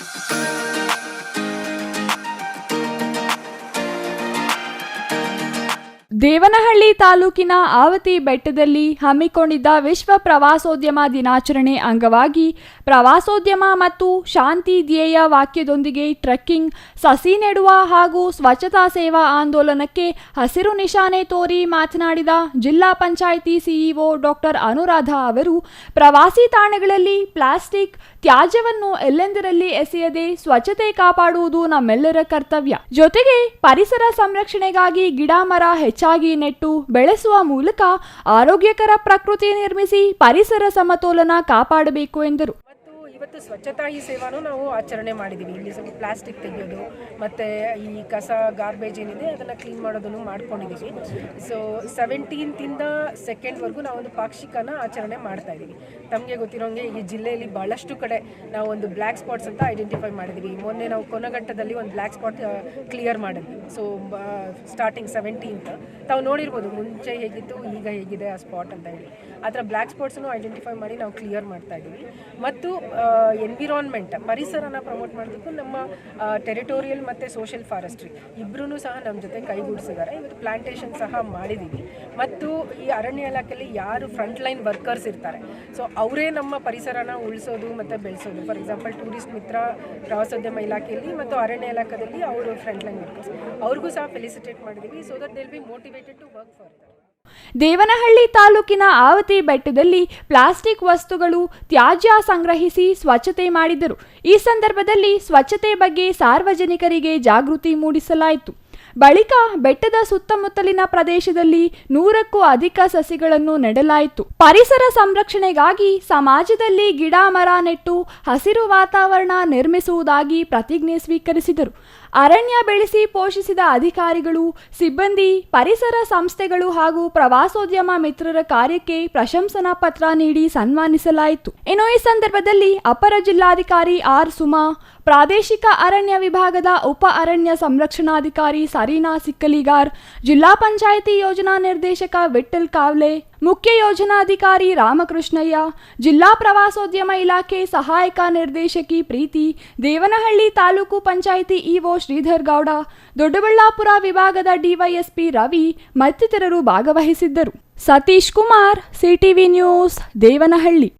Música Devanahalli ತಾಲೂಕಿನ ಆವತಿ ಬೆಟ್ಟದಲ್ಲಿ ಹಮ್ಮಿಕೊಂಡಿದ್ದ ವಿಶ್ವ ಪ್ರವಾಸೋದ್ಯಮ ದಿನಾಚರಣೆ ಅಂಗವಾಗಿ ಪ್ರವಾಸೋದ್ಯಮ ಮತ್ತು ಶಾಂತಿ ಧ್ಯೇಯ ವಾಕ್ಯದೊಂದಿಗೆ ಟ್ರೆಕ್ಕಿಂಗ್, ಸಸಿ ನೆಡುವ ಹಾಗೂ ಸ್ವಚ್ಛತಾ ಸೇವಾ ಆಂದೋಲನಕ್ಕೆ ಹಸಿರು ನಿಶಾನೆ ತೋರಿ ಮಾತನಾಡಿದ ಜಿಲ್ಲಾ ಪಂಚಾಯಿತಿ ಸಿಇಒ ಡಾಕ್ಟರ್ ಅನುರಾಧ ಅವರು, ಪ್ರವಾಸಿ ತಾಣಗಳಲ್ಲಿ ಪ್ಲಾಸ್ಟಿಕ್ ತ್ಯಾಜ್ಯವನ್ನು ಎಲ್ಲೆಂದರಲ್ಲಿ ಎಸೆಯದೆ ಸ್ವಚ್ಛತೆ ಕಾಪಾಡುವುದು ನಮ್ಮೆಲ್ಲರ ಕರ್ತವ್ಯ. ಜೊತೆಗೆ ಪರಿಸರ ಸಂರಕ್ಷಣೆಗಾಗಿ ಗಿಡ ಮರ ಹೆಚ್ಚಾಗಿ ನೆಟ್ಟು ಬೆಳೆಸುವ ಮೂಲಕ ಆರೋಗ್ಯಕರ ಪ್ರಕೃತಿ ನಿರ್ಮಿಸಿ ಪರಿಸರ ಸಮತೋಲನ ಕಾಪಾಡಬೇಕು ಎಂದರು. ಇವತ್ತು ಸ್ವಚ್ಛತಾ ಹಿ ಸೇವಾನು ನಾವು ಆಚರಣೆ ಮಾಡಿದ್ದೀವಿ. ಇಲ್ಲಿ ಸ್ವಲ್ಪ ಪ್ಲಾಸ್ಟಿಕ್ ತೆಗೆಯೋದು, ಮತ್ತು ಈ ಕಸ ಗಾರ್ಬೇಜ್ ಏನಿದೆ ಅದನ್ನು ಕ್ಲೀನ್ ಮಾಡೋದನ್ನು ಮಾಡ್ಕೊಂಡಿದ್ದೀವಿ. ಸೊ ಸೆವೆಂಟೀನ್ತಿಂದ ಸೆಕೆಂಡ್ವರೆಗೂ ನಾವೊಂದು ಪಾಕ್ಷಿಕನ ಆಚರಣೆ ಮಾಡ್ತಾ ಇದ್ದೀವಿ. ತಮಗೆ ಗೊತ್ತಿರೋಂಗೆ ಈ ಜಿಲ್ಲೆಯಲ್ಲಿ ಭಾಳಷ್ಟು ಕಡೆ ನಾವು ಒಂದು ಬ್ಲ್ಯಾಕ್ ಸ್ಪಾಟ್ಸ್ ಅಂತ ಐಡೆಂಟಿಫೈ ಮಾಡಿದ್ದೀವಿ. ಮೊನ್ನೆ ನಾವು ಕೊನಘಟ್ಟದಲ್ಲಿ ಒಂದು ಬ್ಲ್ಯಾಕ್ ಸ್ಪಾಟ್ ಕ್ಲಿಯರ್ ಮಾಡಿದ್ವಿ. ಸೊ ಸ್ಟಾರ್ಟಿಂಗ್ ಸೆವೆಂಟೀನ್ತ್ ತಾವು ನೋಡಿರ್ಬೋದು ಮುಂಚೆ ಹೇಗಿತ್ತು, ಈಗ ಹೇಗಿದೆ ಆ ಸ್ಪಾಟ್ ಅಂತ ಹೇಳಿ. ಆ ಥರ ಬ್ಲ್ಯಾಕ್ ಸ್ಪಾಟ್ಸನ್ನು ಐಡೆಂಟಿಫೈ ಮಾಡಿ ನಾವು ಕ್ಲಿಯರ್ ಮಾಡ್ತಾ ಇದ್ದೀವಿ. ಮತ್ತು ಎನ್ವಿರಾನ್ಮೆಂಟ್ ಪರಿಸರನ ಪ್ರಮೋಟ್ ಮಾಡೋದಕ್ಕೂ ನಮ್ಮ ಟೆರಿಟೋರಿಯಲ್ ಮತ್ತು ಸೋಷಿಯಲ್ ಫಾರೆಸ್ಟ್ರಿ ಇಬ್ಬರೂ ಸಹ ನಮ್ಮ ಜೊತೆ ಕೈಗೂಡಿಸಿದ್ದಾರೆ. ಇವತ್ತು ಪ್ಲಾಂಟೇಷನ್ ಸಹ ಮಾಡಿದ್ದೀವಿ ಮತ್ತು ಈ ಅರಣ್ಯ ಇಲಾಖೆಯಲ್ಲಿ ಯಾರು ಫ್ರಂಟ್ ಲೈನ್ ವರ್ಕರ್ಸ್ ಇರ್ತಾರೆ. ಸೊ ಅವರೇ ನಮ್ಮ ಪರಿಸರನ ಉಳಿಸೋದು ಮತ್ತು ಬೆಳೆಸೋದು. ಫಾರ್ ಎಕ್ಸಾಂಪಲ್ ಟೂರಿಸ್ಟ್ ಮಿತ್ರ ಪ್ರವಾಸೋದ್ಯಮ ಇಲಾಖೆಯಲ್ಲಿ ಮತ್ತು ಅರಣ್ಯ ಇಲಾಖೆಯಲ್ಲಿ ಅವರು ಫ್ರಂಟ್ ಲೈನ್ ವರ್ಕರ್ಸ್ ಅವ್ರಿಗೂ ಸಹ ಫೆಲಿಸಿಟೇಟ್ ಮಾಡಿದ್ದೀವಿ so that they'll be motivated to work further Devanahalli ತಾಲೂಕಿನ ಆವತಿ ಬೆಟ್ಟದಲ್ಲಿ ಪ್ಲಾಸ್ಟಿಕ್ ವಸ್ತುಗಳು ತ್ಯಾಜ್ಯ ಸಂಗ್ರಹಿಸಿ ಸ್ವಚ್ಛತೆ ಮಾಡಿದರು. ಈ ಸಂದರ್ಭದಲ್ಲಿ ಸ್ವಚ್ಛತೆ ಬಗ್ಗೆ ಸಾರ್ವಜನಿಕರಿಗೆ ಜಾಗೃತಿ ಮೂಡಿಸಲಾಯಿತು. ಬಳಿಕ ಬೆಟ್ಟದ ಸುತ್ತಮುತ್ತಲಿನ ಪ್ರದೇಶದಲ್ಲಿ ನೂರಕ್ಕೂ ಅಧಿಕ ಸಸಿಗಳನ್ನು ನೆಡಲಾಯಿತು. ಪರಿಸರ ಸಂರಕ್ಷಣೆಗಾಗಿ ಸಮಾಜದಲ್ಲಿ ಗಿಡ, ಮರ ನೆಟ್ಟು ಹಸಿರು ವಾತಾವರಣ ನಿರ್ಮಿಸುವುದಾಗಿ ಪ್ರತಿಜ್ಞೆ ಸ್ವೀಕರಿಸಿದರು. ಅರಣ್ಯ ಬೆಳೆಸಿ ಪೋಷಿಸಿದ ಅಧಿಕಾರಿಗಳು, ಸಿಬ್ಬಂದಿ, ಪರಿಸರ ಸಂಸ್ಥೆಗಳು ಹಾಗೂ ಪ್ರವಾಸೋದ್ಯಮ ಮಿತ್ರರ ಕಾರ್ಯಕ್ಕೆ ಪ್ರಶಂಸನಾ ಪತ್ರ ನೀಡಿ ಸನ್ಮಾನಿಸಲಾಯಿತು. ಇನ್ನು ಈ ಸಂದರ್ಭದಲ್ಲಿ ಅಪರ ಜಿಲ್ಲಾಧಿಕಾರಿ ಆರ್ ಸುಮಾ ಪ್ರಾದೇಶಿಕ ಅರಣ್ಯ ವಿಭಾಗದ ಉಪ ಅರಣ್ಯ ಸಂರಕ್ಷಣಾಧಿಕಾರಿ ಸರೀನಾ ಸಿಕ್ಕಲಿಗಾರ್, ಜಿಲ್ಲಾ ಪಂಚಾಯಿತಿ ಯೋಜನಾ ನಿರ್ದೇಶಕ ವಿಠಲ್ ಕಾವ್ಲೆ, ಮುಖ್ಯ ಯೋಜನಾಧಿಕಾರಿ ರಾಮಕೃಷ್ಣಯ್ಯ, ಜಿಲ್ಲಾ ಪ್ರವಾಸೋದ್ಯಮ ಇಲಾಖೆ ಸಹಾಯಕ ನಿರ್ದೇಶಕಿ ಪ್ರೀತಿ, ದೇವನಹಳ್ಳಿ ತಾಲೂಕು ಪಂಚಾಯಿತಿ ಇಒ ಶ್ರೀಧರ್ ಗೌಡ, ದೊಡ್ಡಬಳ್ಳಾಪುರ ವಿಭಾಗದ ಡಿವೈಎಸ್ಪಿ ರವಿ ಮತ್ತಿತರರು ಭಾಗವಹಿಸಿದ್ದರು. Satish Kumar, CTV news, Devanahalli.